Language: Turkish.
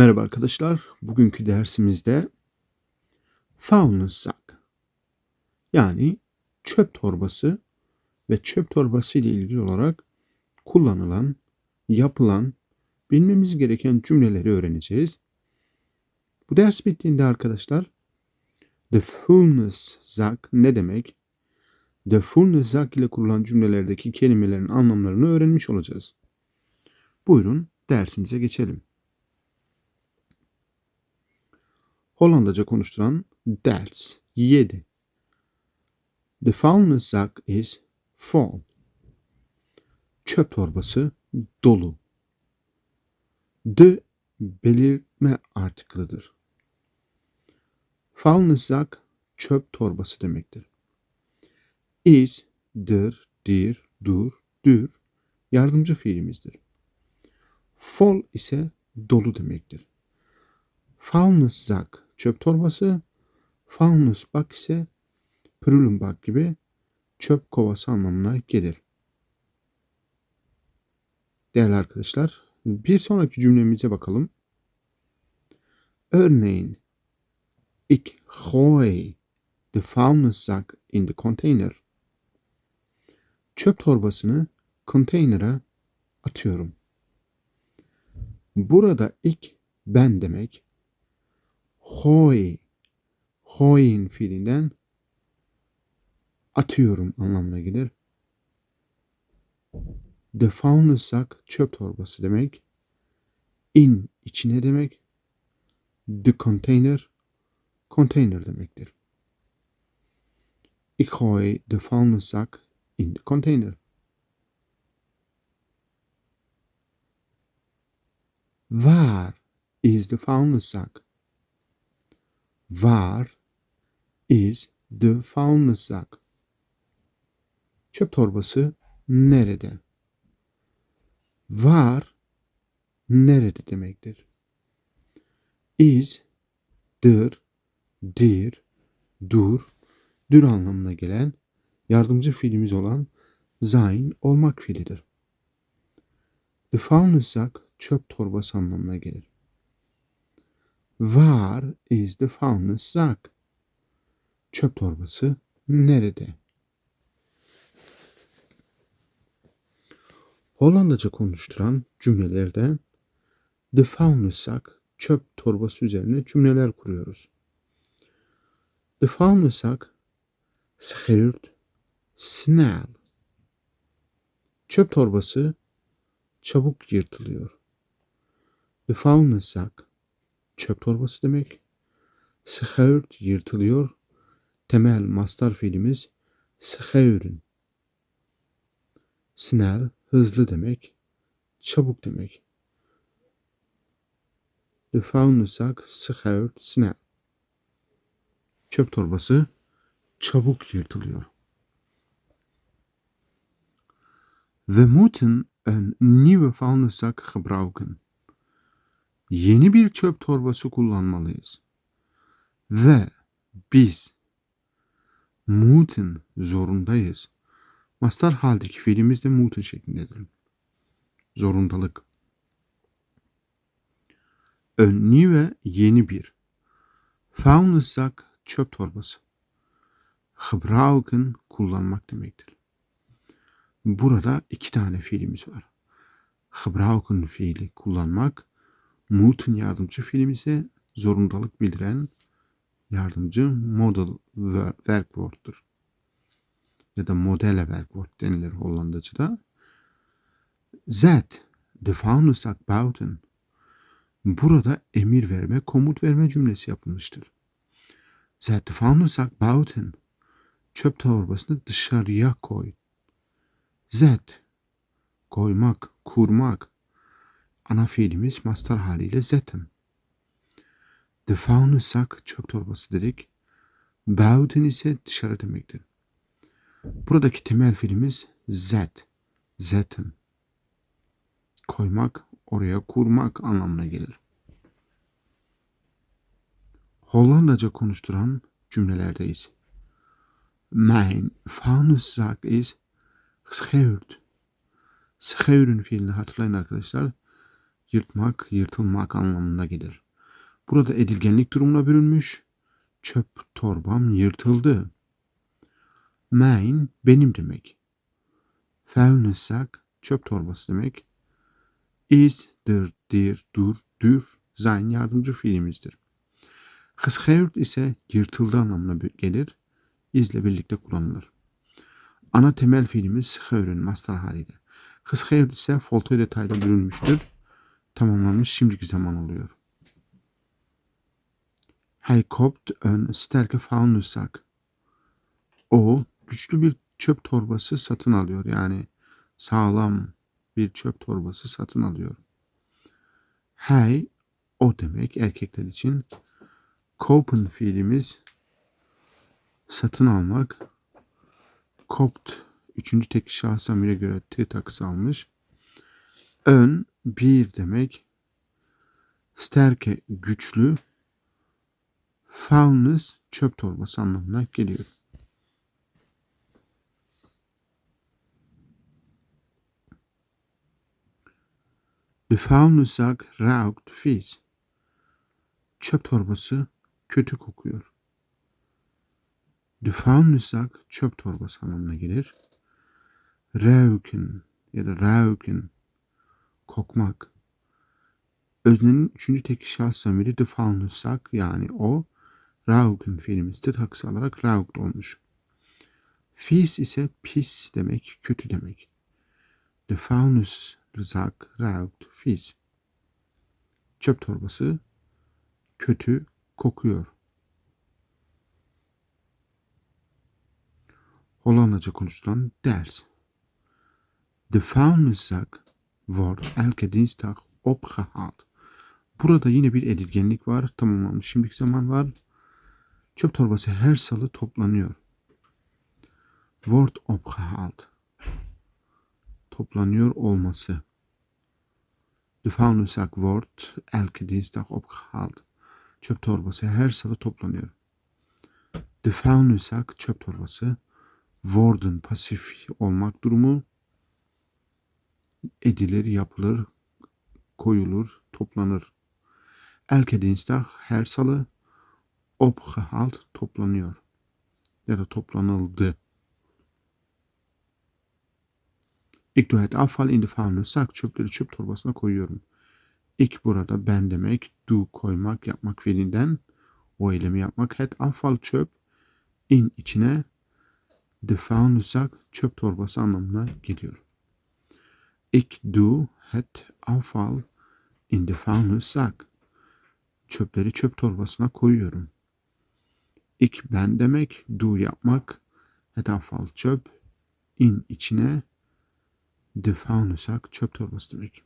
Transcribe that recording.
Merhaba arkadaşlar. Bugünkü dersimizde Faunensack yani çöp torbası ve çöp torbası ile ilgili olarak kullanılan, yapılan, bilmemiz gereken cümleleri öğreneceğiz. Bu ders bittiğinde arkadaşlar The Fullness Sack ne demek? The Fullness Sack ile kurulan cümlelerdeki kelimelerin anlamlarını öğrenmiş olacağız. Buyurun dersimize geçelim. Hollandaca konuşturan ders 7. The vuilniszak is vol. Çöp torbası dolu. De belirtme artiklıdır. Vuilniszak çöp torbası demektir. Is, dir, dir, dur, dür yardımcı fiilimizdir. Vol ise dolu demektir. Vuilniszak çöp torbası, Vuilnisbak ise prullenbak gibi çöp kovası anlamına gelir. Değerli arkadaşlar, bir sonraki cümlemize bakalım. Örneğin, ik gooi de vuilniszak in de container. Çöp torbasını konteynere atıyorum. Burada ik ben demek, hoy, hoyin fiilinden atıyorum anlamına gelir. De vuilniszak çöp torbası demek. In içine demek. De container konteyner demektir. Ik gooi de vuilniszak in de container. Waar is de vuilniszak? Waar is de vuilniszak? Çöp torbası nerede? Var nerede demektir. Is, dır, dir, dur, dür anlamına gelen yardımcı fiilimiz olan zain olmak fiilidir. De vuilniszak çöp torbası anlamına gelir. Waar is de vuilniszak? Çöp torbası nerede? Hollandaca konuşturan cümlelerde de vuilniszak çöp torbası üzerine cümleler kuruyoruz. De vuilniszak scheurt snel. Çöp torbası çabuk yırtılıyor. De vuilniszak çöp torbası demek. Scheurt yırtılıyor. Temel mastar fiilimiz scheuren. Snel hızlı demek, çabuk demek. De vuilniszak scheurt snel. Çöp torbası çabuk yırtılıyor. We moeten een nieuwe vuilniszak gebruiken. Yeni bir çöp torbası kullanmalıyız. Ve biz moeten zorundayız. Mastar haldeki fiilimiz de moeten şeklindedir. Zorundalık. Een nieuwe yeni bir. Vuilniszak çöp torbası. Gebruiken kullanmak demektir. Burada iki tane fiilimiz var. Gebruiken fiili kullanmak, moeten yardımcı fiilimize zorundalık bildiren yardımcı model werkwoord'tur. Ya da modele werkwoord denilir Hollandacıda. Zet, de vuilniszak buiten. Burada emir verme, komut verme cümlesi yapılmıştır. Zet de vuilniszak buiten. Çöp torbasını dışarıya koy. Zet, koymak, kurmak. Ana fiilimiz mastar haliyle zetten. De vuilniszak çöp torbası dedik. Buiten ise dışarı demektir. Buradaki temel fiilimiz zet, zetten. Koymak, oraya kurmak anlamına gelir. Hollandaca konuşturan cümlelerdeyiz. Mijn vuilniszak is gescheurd. Scheuren fiilini hatırlayın arkadaşlar. Yırtmak, yırtılmak anlamına gelir. Burada edilgenlik durumuna bürünmüş. Çöp torbam yırtıldı. Mein benim demek. Vuilniszack çöp torbası demek. Is, dir, dir, dur, dür, sein yardımcı fiilimizdir. Gescheurd ise yırtıldı anlamına gelir. İzle birlikte kullanılır. Ana temel fiilimiz scheur'ün master haliyle. Gescheurd ise folto detayla bürünmüştür. Tamamlanmış şimdiki zaman oluyor. Hij koopt een sterke vuilniszak. O güçlü bir çöp torbası satın alıyor. Yani sağlam bir çöp torbası satın alıyor. Hij o demek erkekler için. Kopen fiilimiz satın almak. Kopt üçüncü tek şahıs zamire göre t takısı almış. Ön bir demek. Sterke güçlü. Faunus çöp torbası anlamına geliyor. De vuilniszak ruikt vies. Çöp torbası kötü kokuyor. De vuilniszak çöp torbası anlamına gelir. Ruiken ya da ruiken kokmak. Öznenin üçüncü tek şahıs zamiri de vuilniszak yani o ruiken fiilimizde takısı alarak ruikt olmuş. Fies ise pis demek, kötü demek. De vuilniszak ruikt vies. Çöp torbası kötü kokuyor. Hollandaca konuşulan ders. De vuilniszak wordt elke dinsdag opgehaald. Burada yine bir edilgenlik var. Tamamlanmış şimdiki zaman var. Çöp torbası her salı toplanıyor. Wordt opgehaald. Toplanıyor olması. De vuilniszak wordt elke dinsdag opgehaald. Çöp torbası her salı toplanıyor. De vuilniszak çöp torbası. Worden pasif olmak durumu. Edilir, yapılır, koyulur, toplanır. Elke dinsdag her salı. Opgehaald toplanıyor. Ya da toplanıldı. Ik doe het afval in de vuilniszak. Çöpleri çöp torbasına koyuyorum. Ik burada ben demek. Do koymak, yapmak fiilinden. O eylemi yapmak. Het afval çöp. In içine. De vuilniszak çöp torbası anlamına geliyor. Ik doe het afval in de vuilniszak. Çöpleri çöp torbasına koyuyorum. Ik ben demek. Do yapmak. Het afval çöp. In içine. De vuilniszak çöp torbası demek.